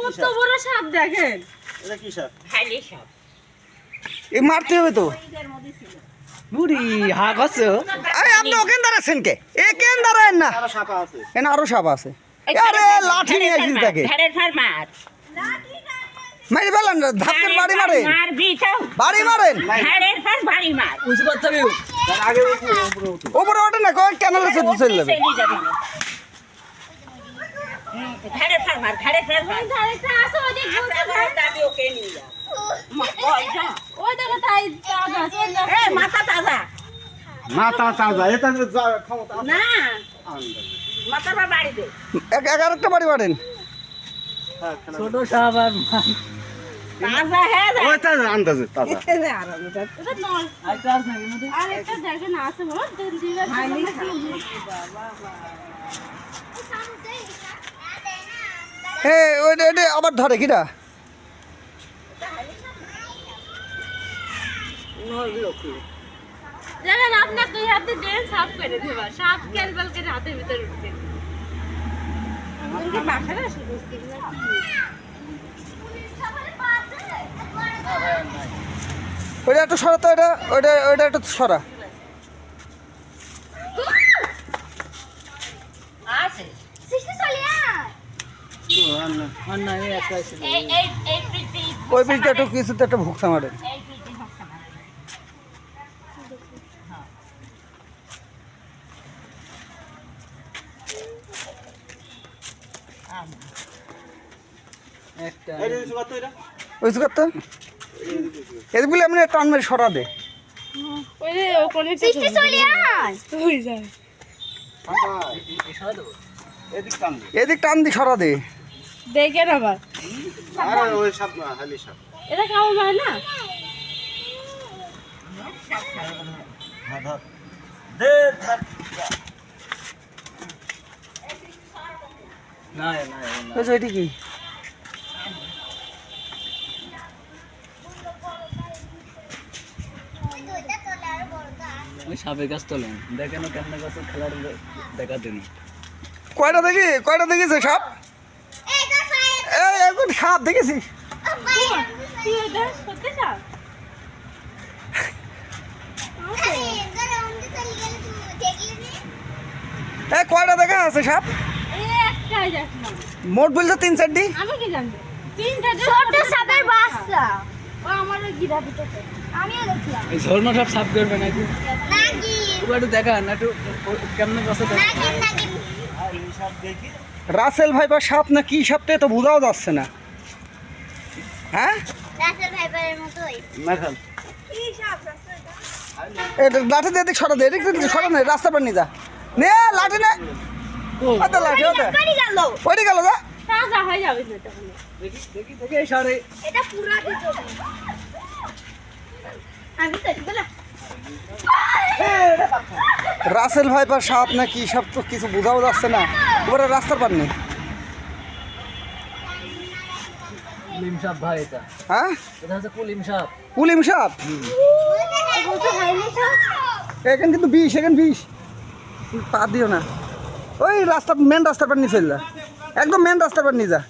কত বড় সাপ দেখেন। এটা কি সাপ হাইলে সাপ এ মারতে হবে তো। বুড়ি হাঁক আছে আরে আপনি ওখানে দাঁড়াচ্ছেন কে? এ কেন দাঁড়ায় না? আরও সাপ আছে। এখানে আরও সাপ আছে। আরে লাঠি নিয়ে আসিস তাকে ঘাড়ের ফার মার মারি ফেলেন ধাপের বাড়ি মারেন। মারবি তো। বাড়ি মারেন। ঘাড়ের ফার বাড়ি মার। তার আগে উপরে ওঠে না কয় ক্যানেলে চলে চলে যাবে। ঘাড়ের ফার মার ঘাড়ে ফার মার ঘাড়ে আছে আসো দিক ঘুরতে ঘাড়ের দাবি ওকে নিয়ে যা। মা, ওই যা। ওই দেখো তাই তাজা। এ, মাথা তাজা মাথা তাজা এটা ক্ষমতা না আন্দাজ। বাড়ি দে এক এক আরেকটা বাড়ি মারেন হ্যাঁ, ছোট আর তাজা হ্যাঁ ওই তাজা, আন্দাজে তাজা। আর একটা দেখেন আছে বলো দেন দিবা হে ওইটা ওইটা আবার ধরে কিরা দেখেন আপনার দুই হাতে দেন সাপ করে দেবা। সাপ ক্যালবাল করে হাতের ভিতরে পাখার আসে বুঝতে না ওইটা একটু সরা তো ওইটা ওইটা ওইটা একটু সরা। ওই পিসটা একটু কিছুতে একটা ভুকসা মারেন এই প্রীতি হচ্ছে না এই যে কিছু করতো এটা? ওই সুগার তো এদিকে বলে এমনি টান মেরে সরা দে। এদিক টান দে। এদিক টান দি সরা দে দেখেন আবার আরে ওই সাপ না। এটা কেমন হয় না হ্যাঁ, ধর। দে, ধর। ওই সাপের গাছ তোলেন। দেখেন কেমন গাছের খেলার দেখা দিন কয়টা দেখি? কয়টা দেখেছে সাপ? এই এখন সাপ এই কয়টা দেখা আছে সাপ? মোট বলছে তিন চারটি। আমি কি জানব তিনটা ছোট সাপের বাচ্চা। ও আমার ওই গিরা ভিতরে আমিও দেখলাম। এই ঝর্ণা সাপ সাপ করবে নাকি? নাকি একটু একটু দেখান একটু কেমন গাছে নাকি নাকি আর এই সাপ দেখি। রাসেল ভাইপার সাপ না কি সাপটা তো বোঝাও যাচ্ছে না। হ্যাঁ? রাসেল ভাইপারের মতোই। মেঘাল। কি সাপ রাসেল এটা? লাঠি দিয়ে এদিক সরা দে এদিক দিয়ে সরা নে রাস্তা পার নিয়ে যা। নে লাঠি না। ওতে লাঠি ওইটি গেল যা তাজা হয়ে যাবে না তাহলে দেখি দেখি দেখি এই এটা পুরা ভিতরে আমি তো বলা রাসেল ভাইপার সাপ না কি সাপ তো কিছু বোঝাও যাচ্ছে না। ওপরে রাস্তার পার নেই। হ্যাঁ? এখানে কিন্তু বিষ এখানে বিষ। পা দিও না। ওই রাস্তা মেন রাস্তার পার নিয়ে একদম মেন রাস্তার পার নিয়ে যা।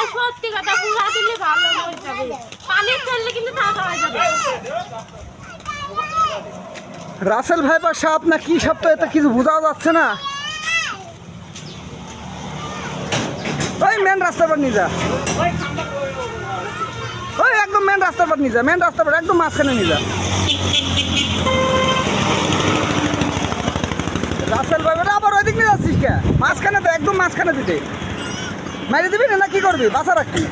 এই সত্যি কথা পুরা দিলে ভালো হয়ে যাবে। পানি ফেললে কিন্তু তাজা হয়ে যাবে। রাসেল ভাইপার সাপ না কি সাপ তো এটা কিছু বোঝাও যাচ্ছে না। ওই মেন রাস্তার পর নিয়ে যা। ওই একদম মেন রাস্তার পর নিয়ে যা মেন রাস্তার পর একদম মাঝখানে নিয়ে যা রাসেল ভাইপার আবার ওই দিক নিয়ে যাচ্ছিস কে মাঝখানে তো একদম মাঝখানে দিতে মারি দিবি না কি করবি? বাসা রাখবি।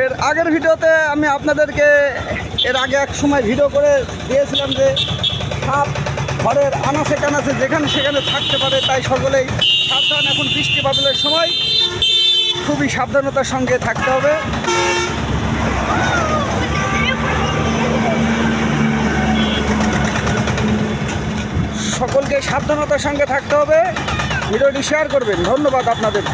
এর আগের ভিডিওতে আমি আপনাদেরকে এর আগে এক সময় ভিডিও করে দিয়েছিলাম যে সাপ ঘরের আনাচে কানাচে যেখানে সেখানে থাকতে পারে তাই সকলেই সাবধান। এখন বৃষ্টি বাদলের সময় খুবই সাবধানতার সঙ্গে থাকতে হবে। সকলকে সাবধানতার সঙ্গে থাকতে হবে। ভিডিওটি শেয়ার করবেন। ধন্যবাদ আপনাদের।